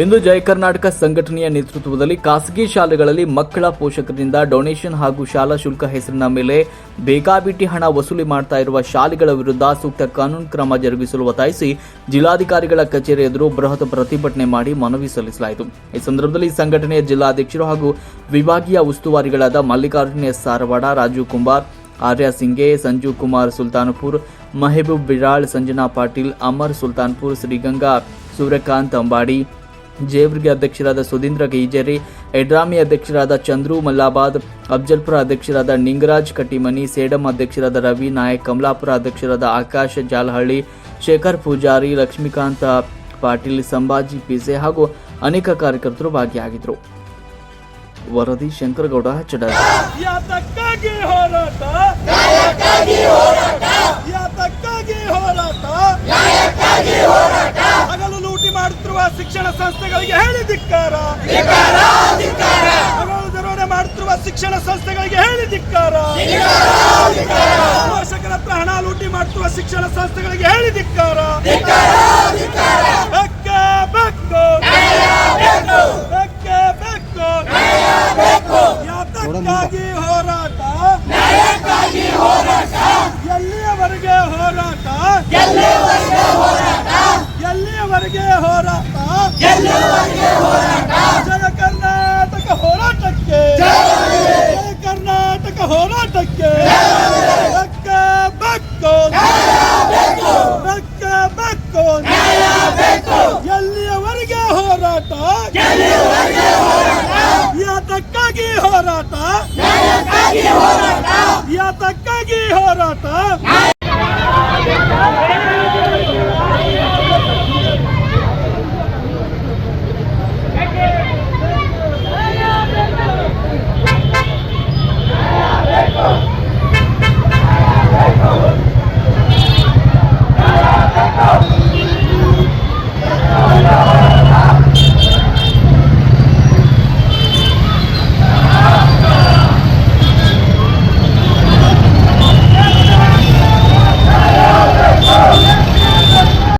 ಇಂದು ಜಯ ಕರ್ನಾಟಕ ಸಂಘಟನೆಯ ನೇತೃತ್ವದಲ್ಲಿ ಖಾಸಗಿ ಶಾಲೆಗಳಲ್ಲಿ ಮಕ್ಕಳ ಪೋಷಕರಿಂದ ಡೊನೇಷನ್ ಹಾಗೂ ಶಾಲಾ ಶುಲ್ಕ ಹೆಸರಿನ ಮೇಲೆ ಬೇಕಾಬಿಟ್ಟಿ ಹಣ ವಸೂಲಿ ಮಾಡ್ತಾ ಇರುವ ಶಾಲೆಗಳ ವಿರುದ್ಧ ಸೂಕ್ತ ಕಾನೂನು ಕ್ರಮ ಜರುಗಿಸಲು ಒತ್ತಾಯಿಸಿ ಜಿಲ್ಲಾಧಿಕಾರಿಗಳ ಕಚೇರಿ ಎದುರು ಬೃಹತ್ ಪ್ರತಿಭಟನೆ ಮಾಡಿ ಮನವಿ ಸಲ್ಲಿಸಲಾಯಿತು. ಈ ಸಂದರ್ಭದಲ್ಲಿ ಸಂಘಟನೆಯ ಜಿಲ್ಲಾಧ್ಯಕ್ಷರು ಹಾಗೂ ವಿಭಾಗೀಯ ಉಸ್ತುವಾರಿಗಳಾದ ಮಲ್ಲಿಕಾರ್ಜುನ ಎಸ್ ಸಾರವಾಡ ರಾಜು ಕುಮಾರ್ ಆರ್ಯ ಸಿಂಗೆ ಸಂಜೀವ್ ಕುಮಾರ್ ಸುಲ್ತಾನ್ಪುರ್, ಮಹಬೂಬ್ ಬಿರಾಳ್, ಸಂಜನಾ ಪಾಟೀಲ್, ಅಮರ್ ಸುಲ್ತಾನ್ಪುರ್, ಶ್ರೀಗಂಗಾ, ಸೂರ್ಯಕಾಂತ್ ಅಂಬಾಡಿ ಜೇವರ್ಗಿ ಅಧ್ಯಕ್ಷರಾದ ಸುಧೀಂದ್ರ ಗೈಜೇರಿ, ಎಡ್ರಾಮಿ ಅಧ್ಯಕ್ಷರಾದ ಚಂದ್ರು ಮಲ್ಲಾಬಾದ್, ಅಫ್ಜಲ್ಪುರ ಅಧ್ಯಕ್ಷರಾದ ನಿಂಗರಾಜ್ ಕಟ್ಟಿಮನಿ, ಸೇಡಂ ಅಧ್ಯಕ್ಷರಾದ ರವಿ ನಾಯಕ್, ಕಮಲಾಪುರ ಅಧ್ಯಕ್ಷರಾದ ಆಕಾಶ್ ಜಾಲಹಳ್ಳಿ, ಶೇಖರ್ ಪೂಜಾರಿ, ಲಕ್ಷ್ಮೀಕಾಂತ ಪಾಟೀಲ್, ಸಂಭಾಜಿ ಪಿಸೆ ಹಾಗೂ ಅನೇಕ ಕಾರ್ಯಕರ್ತರು ಭಾಗಿಯಾಗಿದ್ದರು. ವರದಿ ಶಂಕರಗೌಡ, ಚಡರ್ ಯಾತಕ್ಕಾಗಿ ಹೋರಾಟ ನ್ಯಾಯಕ್ಕಾಗಿ ಹೋರಾಟ ಯಾತಕ್ಕಾಗಿ ಹೋರಾಟ ನ್ಯಾಯಕ್ಕಾಗಿ ಹೋರಾಟ ಹಗಲು ಲೂಟಿ ಮಾಡುತ್ತಿರುವ ಶಿಕ್ಷಣ ಸಂಸ್ಥೆಗಳಿಗೆ ಹೇಳಿ ಧಿಕ್ಕಾರ. ದರೋಡೆ ಮಾಡುತ್ತಿರುವ ಶಿಕ್ಷಣ ಸಂಸ್ಥೆಗಳಿಗೆ ಹೇಳಿ ಧಿಕ್ಕಾರ. ಪೋಷಕರ ಹತ್ರ ಹಣ ಲೂಟಿ ಮಾಡುತ್ತಿರುವ ಶಿಕ್ಷಣ ಸಂಸ್ಥೆಗಳಿಗೆ ಹೇಳಿ ಧಿಕ್ಕಾರ. ಯಾತಕ್ಕಾಗಿ ಹೋರಾಟ? ಎಲ್ಲಿಯವರೆಗೆ ಹೋರಾಟ? ಎಲ್ಲಿಯವರೆಗೆ ಹೋರಾಟ. ಜಯ ಕರ್ನಾಟಕ ಹೋರಾಟಕ್ಕೆ. ಕರ್ನಾಟಕ ಹೋರಾಟಕ್ಕೆ. ಬೆಕ್ಕ ಬೆಕ್ಕು ಬೆಕ್ಕ ಬೆಕ್ಕು ಎಲ್ಲಿಯವರೆಗೆ ಹೋರಾಟ? ಯಾತಕ್ಕಾಗಿ ಹೋರಾಟ? ಯಾತಕ್ಕಾಗಿ ಹೋರಾಟ?